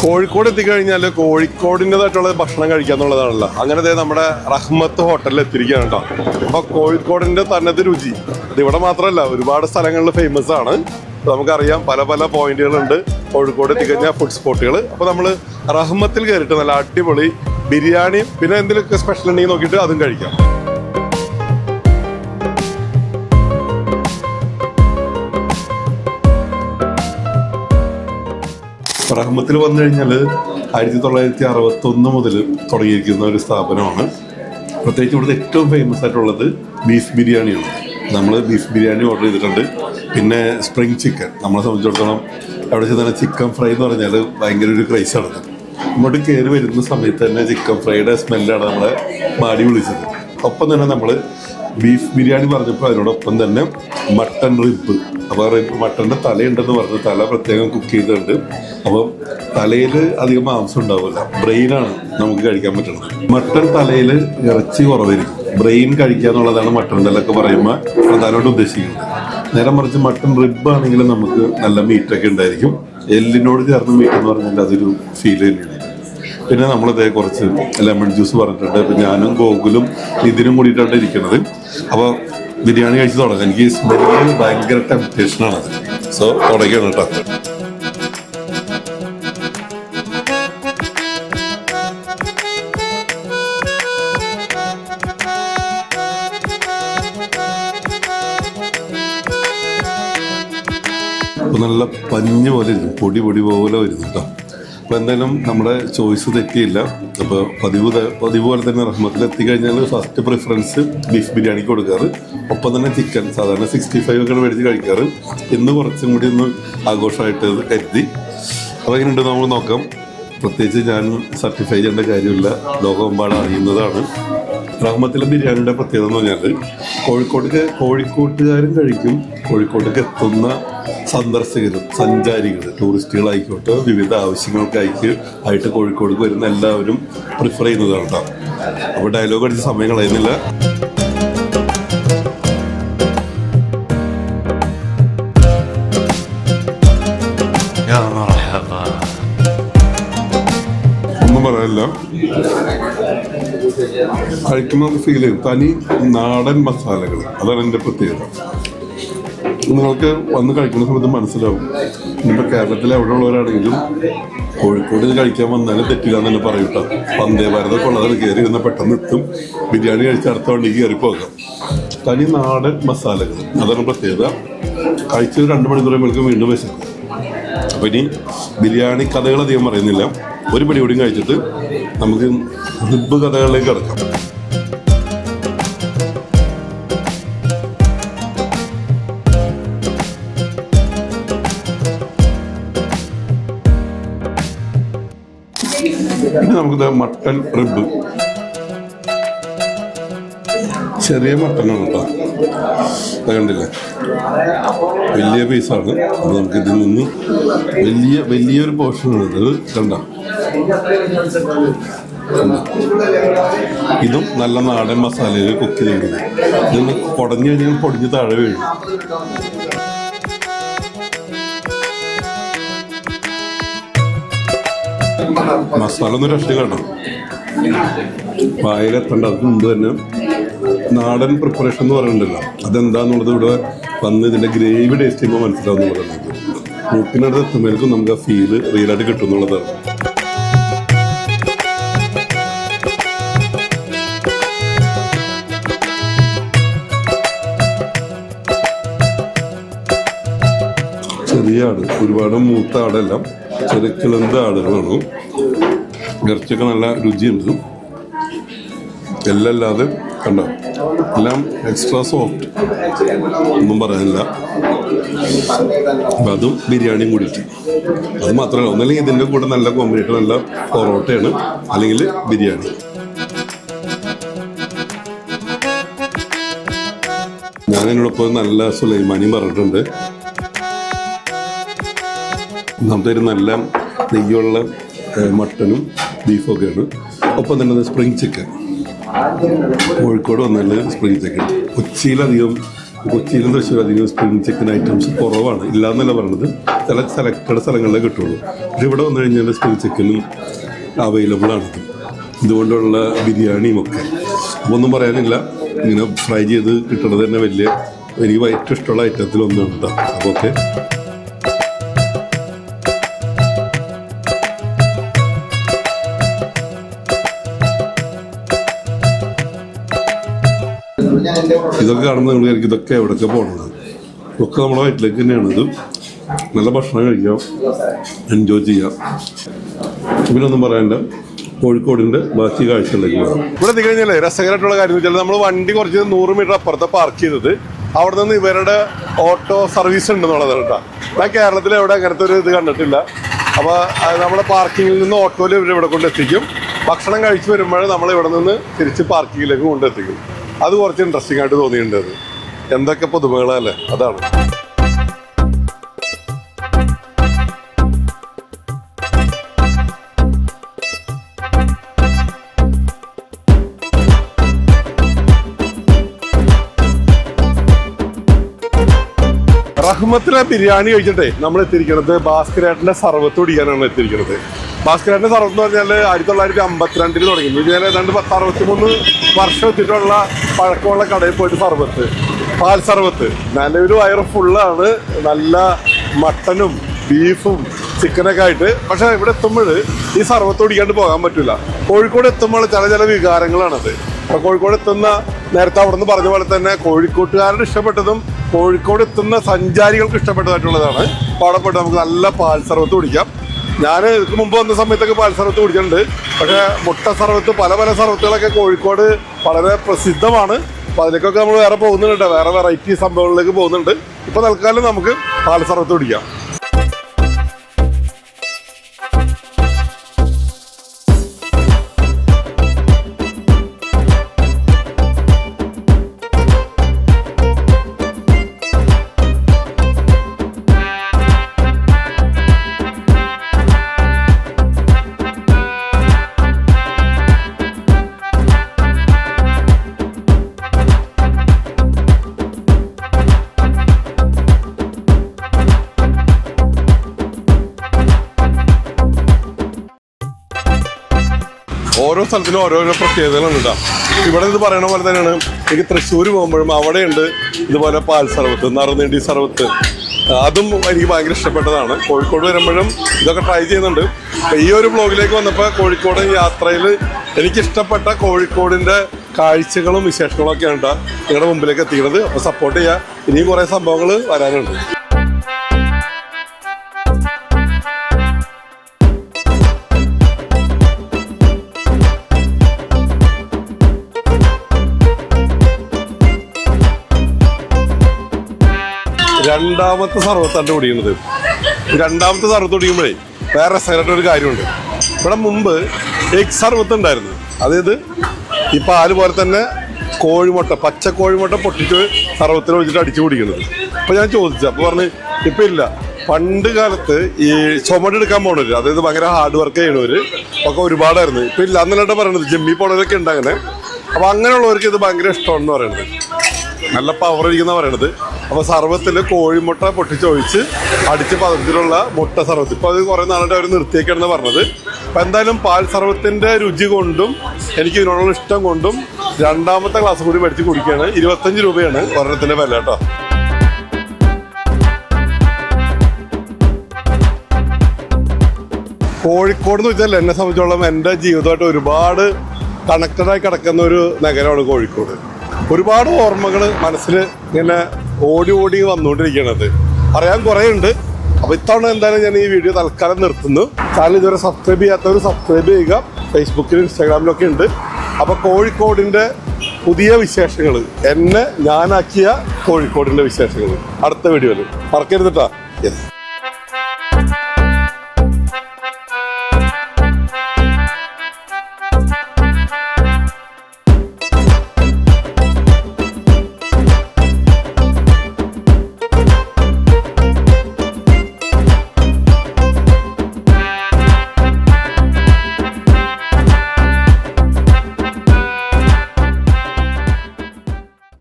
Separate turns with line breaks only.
കോഴിക്കോട് എത്തിക്കഴിഞ്ഞാൽ കോഴിക്കോടിന്റെതായിട്ടുള്ള ഭക്ഷണം കഴിക്കുക എന്നുള്ളതാണല്ലോ അങ്ങനെ നമ്മുടെ റഹ്മത്ത് ഹോട്ടലിൽ എത്തിയിരിക്കുകയാണ് കേട്ടോ. അപ്പോൾ കോഴിക്കോടിന്റെ തനത് രുചി. അത് ഇവിടെ മാത്രമല്ല ഒരുപാട് സ്ഥലങ്ങളിൽ ഫേമസ് ആണ്. നമുക്കറിയാം പല പല പോയിന്റുകളുണ്ട്. കോഴിക്കോട് എത്തിക്കഴിഞ്ഞാൽ ഫുഡ് സ്പോട്ടുകൾ അപ്പോൾ നമ്മൾ റഹ്മത്തിൽ കയറിയിട്ട് നല്ല അടിപൊളി ബിരിയാണിയും പിന്നെ എന്തെങ്കിലുമൊക്കെ സ്പെഷ്യൽ ഉണ്ടെങ്കിൽ നോക്കിയിട്ട് അതും കഴിക്കാം. റഹ്മത്തിൽ വന്നു കഴിഞ്ഞാൽ ആയിരത്തി തൊള്ളായിരത്തി അറുപത്തി ഒന്ന് മുതൽ തുടങ്ങിയിരിക്കുന്ന ഒരു സ്ഥാപനമാണ്. പ്രത്യേകിച്ച് ഇവിടുത്തെ ഏറ്റവും ഫേമസ് ആയിട്ടുള്ളത് ബീഫ് ബിരിയാണിയാണ് നമ്മൾ ബീഫ് ബിരിയാണി ഓർഡർ ചെയ്തിട്ടുണ്ട്. പിന്നെ സ്പ്രിങ് ചിക്കൻ നമ്മളെ സംബന്ധിച്ചിടത്തോളം അവിടെ ചെന്നാൽ ചിക്കൻ ഫ്രൈ എന്ന് പറഞ്ഞാൽ ഭയങ്കര ഒരു ക്രൈസാണ് ഇങ്ങോട്ട് കയറി വരുന്ന സമയത്ത് തന്നെ ചിക്കൻ ഫ്രൈയുടെ സ്മെല്ലാണ് നമ്മളെ മാടി വിളിച്ചത്. ഒപ്പം തന്നെ നമ്മൾ ബീഫ് ബിരിയാണി പറഞ്ഞപ്പോൾ അതിനോടൊപ്പം തന്നെ മട്ടൺ റിബ് അപ്പോൾ മട്ടന്റെ തലയുണ്ടെന്ന് പറഞ്ഞ് തല പ്രത്യേകം കുക്ക് ചെയ്തിട്ടുണ്ട്. അപ്പം തലയിൽ അധികം മാംസം ഉണ്ടാവില്ല. ബ്രെയിനാണ് നമുക്ക് കഴിക്കാൻ പറ്റുന്നത്. മട്ടൺ തലയിൽ ഇറച്ചി കുറവായിരിക്കും. ബ്രെയിൻ കഴിക്കുക എന്നുള്ളതാണ് മട്ടൺ തലൊക്കെ പറയുമ്പോൾ പ്രധാനമായിട്ട് ഉദ്ദേശിക്കുന്നത്. നേരെ മറിച്ച് മട്ടൺ റിബ് ആണെങ്കിൽ നമുക്ക് നല്ല മീറ്റൊക്കെ ഉണ്ടായിരിക്കും. എല്ലിനോട് ചേർന്ന് മീറ്റ് എന്ന് പറഞ്ഞാൽ അതൊരു ഫീൽ തന്നെയാണ്. പിന്നെ നമ്മളിതേ കുറച്ച് ലെമൺ ജ്യൂസ് പറഞ്ഞിട്ടുണ്ട്. ഇപ്പം ഞാനും ഗോകുലും ഇതിനും കൂടിയിട്ടാണ് ഇരിക്കുന്നത്. അപ്പോൾ ബിരിയാണി കഴിച്ച് തുടങ്ങാം. എനിക്ക് സ്മെല്ലിൽ ഭയങ്കര ടെംപ്റ്റേഷനാണ് സോ തുടങ്ങിയാണ് കേട്ടോ. നല്ല പഞ്ഞ് പോലെ ഇരുന്നു. പൊടി പൊടി പോലെ വരുന്നു കേട്ടോ. അപ്പോൾ എന്തായാലും നമ്മുടെ ചോയ്സ് തെറ്റിയില്ല. അപ്പോൾ പതിവ് പതിവ് പോലെ തന്നെ റഹ്മത്തിൽ എത്തിക്കഴിഞ്ഞാൽ ഫസ്റ്റ് പ്രിഫറൻസ് ബീഫ് ബിരിയാണിക്ക് കൊടുക്കാറ്. ഒപ്പം തന്നെ ചിക്കൻ സാധാരണ സിക്സ്റ്റി ഫൈവ് ഒക്കെ മേടിച്ച് കഴിക്കാറ്. ഇന്ന് കുറച്ചും കൂടി ഒന്ന് ആഘോഷമായിട്ട് കരുതി. അപ്പോൾ എങ്ങനെയുണ്ട് നമ്മൾ നോക്കാം. പ്രത്യേകിച്ച് ഞാൻ സർട്ടിഫൈ ചെയ്യേണ്ട കാര്യമില്ല. ലോകമെമ്പാട് അറിയുന്നതാണ്. റഹ്മത്തിലെ ബിരിയാണിയുടെ പ്രത്യേകത എന്ന് പറഞ്ഞാൽ കോഴിക്കോട്ടിലെ കോഴിക്കോട്ടുകാരും കഴിക്കും. കോഴിക്കോട്ടേക്ക് എത്തുന്ന സന്ദർശകർ സഞ്ചാരികൾ ടൂറിസ്റ്റുകളായിക്കോട്ടെ വിവിധ ആവശ്യങ്ങൾക്കായിട്ട് ആയിട്ട് കോഴിക്കോടേക്ക് വരുന്ന എല്ലാവരും പ്രിഫർ ചെയ്യുന്നതാണ് കേട്ടോ. അപ്പോൾ ഡയലോഗ് അടിച്ച് സമയം കളയുന്നില്ല. കഴിക്കുന്ന പറയാനില്ല. ഫീൽ ചെയ്യും. തനി നാടൻ മസാലകൾ. അതാണ് എന്റെ പ്രത്യേകത. നിങ്ങൾക്ക് വന്ന് കഴിക്കുന്ന സമയത്ത് മനസ്സിലാവും. ഇനിയിപ്പോൾ കേരളത്തിലെ എവിടെ ഉള്ളവരാണെങ്കിലും കോഴിക്കോട് ഇത് കഴിക്കാൻ വന്നാലും തെറ്റില്ല എന്ന് തന്നെ പറയും കേട്ടോ വന്ദേ ഭാരതൊക്കെ ഉള്ളതാണ് കയറി ഇരുന്ന പെട്ടെന്ന് എത്തും. ബിരിയാണി കഴിച്ച് അടുത്ത വണ്ടിക്ക് കയറി പോകാം. തനി നാടൻ മസാലകൾ. അതാണ് പ്രത്യേകത. കഴിച്ചത് രണ്ട് മണിക്കൂർ കഴിയുമ്പോഴേക്കും വീണ്ടും വിശക്കും. അപ്പം ഇനി ബിരിയാണി കഥകൾ അധികം പറയുന്നില്ല. ഒരു പിടി കൂടിയും കഴിച്ചിട്ട് നമുക്ക് ഹിബ് കഥകളിലേക്ക് കിടക്കാം. മട്ടൺ റിബ് ചെറിയ മട്ടനാണ് കേട്ടോ കണ്ടില്ലേ? വലിയ പീസാണ് അപ്പോൾ നമുക്ക് ഇതിൽ നിന്ന് വലിയ വലിയൊരു പോർഷനാണ് ഇത്. കണ്ട? ഇതും നല്ല നാടൻ മസാലയിൽ കുക്ക് ചെയ്യുന്നത് ഇതൊന്ന് കുടഞ്ഞു കഴിഞ്ഞാൽ പൊടിഞ്ഞ് താഴെ വീഴും. മസാല ഒന്ന് രക്ഷിക്കണം വായിലെത്തേണ്ട അതിന് മുമ്പ് തന്നെ. നാടൻ പ്രിപ്പറേഷൻ എന്ന് പറയുന്നുണ്ടല്ലോ. അതെന്താന്നുള്ളത് ഇവിടെ വന്ന് ഇതിന്റെ ഗ്രേവി ടേസ്റ്റ് ചെയ്യുമ്പോൾ മനസ്സിലാവും പറയുന്നത് മൂക്കിനടുത്ത് എത്തുമ്പോഴേക്കും നമുക്ക് ആ ഫീൽ റിയലായിട്ട് കിട്ടും എന്നുള്ളതാണ്. ചെറിയ ആട്. ഒരുപാട് മൂത്ത ആടെല്ലാം. ചെറുക്കിളന്ത കിളന്ത ആടുകളാണ്. ഇറച്ചിയൊക്കെ നല്ല രുചിയുണ്ട് എല്ലാം അല്ലാതെ കണ്ടോ? എല്ലാം എക്സ്ട്രാ സോഫ്റ്റ് ഒന്നും പറയാനില്ല. അതും ബിരിയാണിയും കൂടിയിട്ട്. അത് മാത്രമല്ല ഒന്നല്ലെങ്കിൽ ഇതിന്റെ കൂടെ നല്ല കോമ്പിനേഷൻ നല്ല പൊറോട്ടയാണ് അല്ലെങ്കിൽ ബിരിയാണി. ഞാൻ എന്നോടൊപ്പം നല്ല സുലൈമാനിയും പറഞ്ഞിട്ടുണ്ട്. ഒന്നാമത്തെ നല്ല നെയ്യുള്ള മട്ടനും ബീഫൊക്കെയാണ് ഒപ്പം തന്നെ സ്പ്രിങ് ചിക്കൻ കോഴിക്കോട് വന്നാൽ സ്പ്രിങ് ചിക്കൻ കൊച്ചിയിലധികം കൊച്ചിയിലും തൃശ്ശൂർ അധികം സ്പ്രിംഗ് ചിക്കൻ ഐറ്റംസ് കുറവാണ്. ഇല്ലാന്നല്ല പറയണത്. ചില സെലക്റ്റഡ് സ്ഥലങ്ങളിലേ കിട്ടുള്ളൂ. പക്ഷെ ഇവിടെ വന്നു കഴിഞ്ഞാൽ സ്പ്രിങ് ചിക്കനും അവൈലബിൾ ആണ്. ഇതുകൊണ്ടുള്ള ബിരിയാണിയും ഒക്കെ. ഒന്നും പറയാനില്ല. ഇങ്ങനെ ഫ്രൈ ചെയ്ത് കിട്ടുന്നത് തന്നെ വലിയ എനിക്ക് ഏറ്റവും ഇഷ്ടമുള്ള ഐറ്റത്തിലൊന്നും ഉണ്ടാകും അപ്പോൾ ഓക്കെ ഇതൊക്കെ കാണുമ്പോൾ നമ്മൾ വിചാരിക്കും ഇതൊക്കെ എവിടെയൊക്കെ പോകണത് ഒക്കെ നമ്മുടെ വയറ്റിലേക്ക് തന്നെയാണ്. ഇത് നല്ല ഭക്ഷണം കഴിക്കാം. എൻജോയ് ചെയ്യാം. പിന്നെ ഒന്നും കോഴിക്കോടിന്റെ ബാക്കി കാഴ്ചകളിലേക്ക് പോകാം. ഇവിടെ എത്തിക്കഴിഞ്ഞാലേ രസകരമായിട്ടുള്ള കാര്യം വെച്ചാൽ നമ്മൾ വണ്ടി കുറച്ച് നൂറ് മീറ്റർ അപ്പുറത്ത് പാർക്ക് ചെയ്തത്. അവിടെ നിന്ന് ഇവരുടെ ഓട്ടോ സർവീസ് ഉണ്ടെന്നുള്ളത് കേട്ടോ. ഞാൻ കേരളത്തിൽ എവിടെ അങ്ങനത്തെ ഒരു ഇത് കണ്ടിട്ടില്ല. അപ്പോൾ നമ്മളെ പാർക്കിങ്ങിൽ നിന്ന് ഓട്ടോയിൽ ഇവർ ഇവിടെ കൊണ്ടെത്തിക്കും ഭക്ഷണം കഴിച്ചു വരുമ്പോൾ നമ്മൾ ഇവിടെ നിന്ന് തിരിച്ച് പാർക്കിങ്ങിലേക്ക് കൊണ്ടെത്തിക്കും അത് കുറച്ച് ഇൻട്രസ്റ്റിംഗ് ആയിട്ട് തോന്നിയിട്ടുണ്ട് എന്തൊക്കെ പുതുമകളല്ലേ അതാണ്. റഹ്മത്തിലെ ബിരിയാണി കഴിച്ചിട്ടേ നമ്മൾ എത്തിയിരിക്കുന്നത് ഭാസ്കരേട്ടന്റെ സർവത്ത് കുടിക്കാനാണ് എത്തിയിരിക്കുന്നത്. ഭാസ്കരേട്ടന്റെ സർവത്ത് എന്ന് പറഞ്ഞാൽ ആയിരത്തി തൊള്ളായിരത്തി അമ്പത്തിരണ്ടിൽ തുടങ്ങി. ഏതാണ്ട് പത്ത് അറുപത്തി മൂന്ന് വർഷം എത്തിയിട്ടുള്ള പഴക്കമുള്ള കടയിൽ പോയിട്ട് സർവത്ത് പാൽ സർവത്ത്. നിലവിൽ വയറ് ഫുള്ളാണ് നല്ല മട്ടനും ബീഫും ചിക്കനൊക്കെ ആയിട്ട്. പക്ഷെ ഇവിടെ എത്തുമ്പോൾ ഈ സർവത്ത് കുടിക്കാണ്ട് പോകാൻ പറ്റില്ല കോഴിക്കോട് എത്തുമ്പോൾ ചില ചില വികാരങ്ങളാണത്. അപ്പൊ കോഴിക്കോട് എത്തുന്ന നേരത്തെ അവിടെ നിന്ന് പറഞ്ഞ പോലെ തന്നെ കോഴിക്കോട്ടുകാരുടെ ഇഷ്ടപ്പെട്ടതും കോഴിക്കോട് എത്തുന്ന സഞ്ചാരികൾക്ക് ഇഷ്ടപ്പെട്ടതായിട്ടുള്ളതാണ്. അപ്പോൾ അവിടെ പോയിട്ട് നമുക്ക് നല്ല പാൽ സർവത്ത് കുടിക്കാം ഞാൻ ഇതിന് മുമ്പ് വന്ന സമയത്തൊക്കെ പാൽ സർവത്ത് കുടിച്ചിട്ടുണ്ട്. പക്ഷേ മുട്ട സർവത്ത് പല പല സർവത്തുകളൊക്കെ കോഴിക്കോട് വളരെ പ്രസിദ്ധമാണ്. അപ്പോൾ അതിലേക്കൊക്കെ നമ്മൾ വേറെ പോകുന്നുണ്ട് വേറെ വെറൈറ്റി സംഭവങ്ങളിലേക്ക് പോകുന്നുണ്ട്. ഇപ്പോൾ തൽക്കാലം നമുക്ക് പാൽ സർവത്ത് കുടിക്കാം. ഓരോ സ്ഥലത്തിനും ഓരോരോ പ്രത്യേകതകളുണ്ട് ഇവിടെ ഇത് പറയണ പോലെ തന്നെയാണ്. എനിക്ക് തൃശ്ശൂർ പോകുമ്പോഴും അവിടെയുണ്ട് ഇതുപോലെ പാൽ സർവത്ത് നറുനീണ്ടി സർവത്ത്. അതും എനിക്ക് ഭയങ്കര ഇഷ്ടപ്പെട്ടതാണ്. കോഴിക്കോട് വരുമ്പോഴും ഇതൊക്കെ ട്രൈ ചെയ്യുന്നുണ്ട്. ഈ ഒരു ബ്ലോഗിലേക്ക് വന്നപ്പോൾ കോഴിക്കോട് യാത്രയിൽ എനിക്കിഷ്ടപ്പെട്ട കോഴിക്കോടിന്റെ കാഴ്ചകളും വിശേഷങ്ങളും ഒക്കെയാണ് നിങ്ങളുടെ മുമ്പിലേക്ക് എത്തിക്കുന്നത് അപ്പോൾ സപ്പോർട്ട് ചെയ്യുക ഇനിയും കുറേ സംഭവങ്ങൾ വരാനുണ്ട്. രണ്ടാമത്തെ സർവത്താണ് ഒടിയുന്നത് രണ്ടാമത്തെ സർവത്ത് ഒടിയുമ്പോഴേ വേറെ രസകരമായിട്ട് ഒരു കാര്യമുണ്ട്. ഇവിടെ മുമ്പ് എഗ് സർവത്ത് ഉണ്ടായിരുന്നു. അതായത് ഈ പാൽ പോലെ തന്നെ കോഴിമുട്ട പച്ച കോഴിമുട്ട പൊട്ടിച്ച് സർവത്തിൽ വെച്ചിട്ട് അടിച്ചു കുടിക്കുന്നത്. അപ്പോൾ ഞാൻ ചോദിച്ചു അപ്പോൾ പറഞ്ഞ് ഇപ്പം ഇല്ല. പണ്ട് കാലത്ത് ഈ ചുമടെടുക്കാൻ പോണവര് അതായത് ഭയങ്കര ഹാർഡ് വർക്ക് ചെയ്യണവര് ഒക്കെ ഒരുപാടായിരുന്നു. ഇപ്പം ഇല്ല എന്നല്ലാണ്ട് പറയണത് ജിമ്മിൽ പോണവരൊക്കെ ഉണ്ട് അങ്ങനെ. അപ്പോൾ അങ്ങനെയുള്ളവർക്ക് ഇത് ഭയങ്കര ഇഷ്ടമാണെന്ന് പറയുന്നത് നല്ല പവർ ഇരിക്കുന്ന പറയണത്. അപ്പൊ സർവത്തിൽ കോഴിമുട്ട പൊട്ടിച്ചൊഴിച്ച് അടിച്ച് പദത്തിലുള്ള മുട്ട സർവത്ത്. ഇപ്പൊ അത് കുറെ നാളായിട്ട് അവർ നിർത്തിയേക്കാണെന്ന് പറഞ്ഞത്. അപ്പൊ എന്തായാലും പാൽ സർവത്തിന്റെ രുചി കൊണ്ടും എനിക്ക് ഇതിനോടുള്ള ഇഷ്ടം കൊണ്ടും രണ്ടാമത്തെ ക്ലാസ് കൂടി മേടിച്ച് കുടിക്കുകയാണ്. ഇരുപത്തഞ്ച് രൂപയാണ് ഒരെണ്ണത്തിന്റെ വില കേട്ടോ. കോഴിക്കോട് എന്ന് വെച്ചാൽ എന്നെ സംബന്ധിച്ചോളം എന്റെ ജീവിതമായിട്ട് ഒരുപാട് കണക്റ്റഡായി കിടക്കുന്ന ഒരു നഗരമാണ് കോഴിക്കോട്. ഒരുപാട് ഓർമ്മകൾ മനസ്സിൽ ഇങ്ങനെ ഓടി ഓടി വന്നുകൊണ്ടിരിക്കണത്. അറിയാൻ കുറേ ഉണ്ട് അപ്പോൾ ഇത്തവണ എന്തായാലും ഞാൻ ഈ വീഡിയോ തൽക്കാലം നിർത്തുന്നു. ചാനൽ ഇതുവരെ സബ്സ്ക്രൈബ് ചെയ്യാത്തവർ സബ്സ്ക്രൈബ് ചെയ്യുക. ഫേസ്ബുക്കിലും ഇൻസ്റ്റാഗ്രാമിലൊക്കെ ഉണ്ട്. അപ്പോൾ കോഴിക്കോടിന്റെ പുതിയ വിശേഷങ്ങൾ എന്നെ ഞാനാക്കിയ കോഴിക്കോടിന്റെ വിശേഷങ്ങൾ അടുത്ത വീഡിയോയിൽ. മറക്കരുത് കേട്ടാ യെസ്